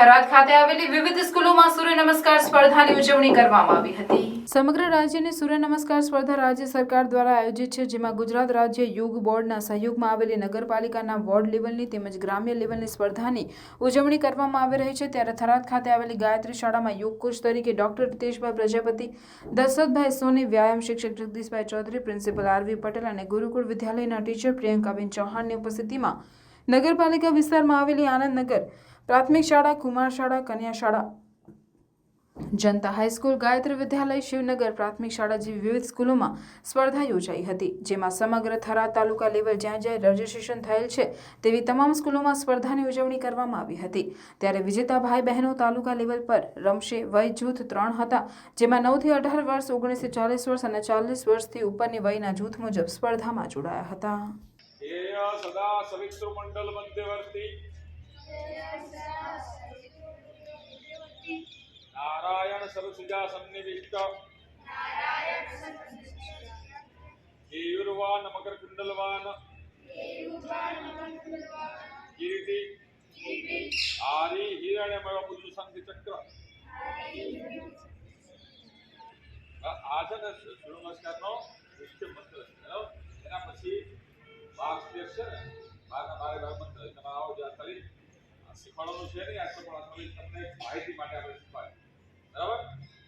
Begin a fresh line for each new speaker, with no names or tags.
થરાદ ખાતે આવેલી વિવિધ સ્કૂલોમાં સૂર્ય નમસ્કાર સ્પર્ધાની ઉજવણી કરવામાં આવી હતી. સમગ્ર રાજ્યની સૂર્ય નમસ્કાર સ્પર્ધા રાજ્ય સરકાર દ્વારા આયોજિત છે, જેમાં ગુજરાત રાજ્ય યોગ બોર્ડના સહયોગમાં આવેલી નગરપાલિકાના વોર્ડ લેવલની તેમજ ગ્રામ્ય લેવલની સ્પર્ધાની ઉજવણી કરવામાં આવી રહી છે. ત્યારે થરાદ ખાતે આવેલી ગાયત્રી શાળામાં યોગ કોચ તરીકે ડોક્ટર રીતેશભાઈ પ્રજાપતિ, દશરથભાઈ સોની, વ્યાયામ શિક્ષક જગદીશભાઈ ચૌધરી, પ્રિન્સિપલ આરવી પટેલ અને ગુરુકુળ વિદ્યાલયના ટીચર પ્રિયંકાબેન ચૌહાણની ઉપસ્થિતિમાં નગરપાલિકા વિસ્તારમાં આવેલી આનંદનગર પ્રાથમિક શાળા, કુમાર શાળા, કન્યા શાળા. જનતા હાઈસ્કૂલ, ગાયત્રી વિદ્યાલય, શિવનગર પ્રાથમિક શાળા જેવી વિવિધ સ્કૂલોમાં સ્પર્ધા યોજાઈ હતી, જેમાં સમગ્ર થરા તાલુકા લેવલ જ્યાં જ્યાં રજીસ્ટ્રેશન થયેલ છે તેવી તમામ સ્કૂલોમાં સ્પર્ધાની ઉજવણી કરવામાં આવી હતી. ત્યારે વિજેતા ભાઈ બહેનો તાલુકા લેવલ પર રમશે વય જૂથ ત્રણ હતા, જેમાં નવથી અઢાર વર્ષ, ઓગણીસો ચાલીસ વર્ષ અને ચાલીસ વર્ષથી ઉપરની વયના જૂથ મુજબ સ્પર્ધામાં જોડાયા હતા.
సరసుజా సన్నివిష్ట కేయుర్వాన మకర కుండలవాన కిరీటి ఆరి హీరణ్యమయ ముద్దు సంధి చక్ర આસન સૂર્ય નમસ્કારનો મુખ્ય મંત્ર એના પછી બાર સ્ટેપ છે ને બારના બારે બાર મંત્ર તમે આવો જ્યાં ખાલી શીખવાડવાનું છે ને આટલું પણ તમને માહિતી માટે આપણે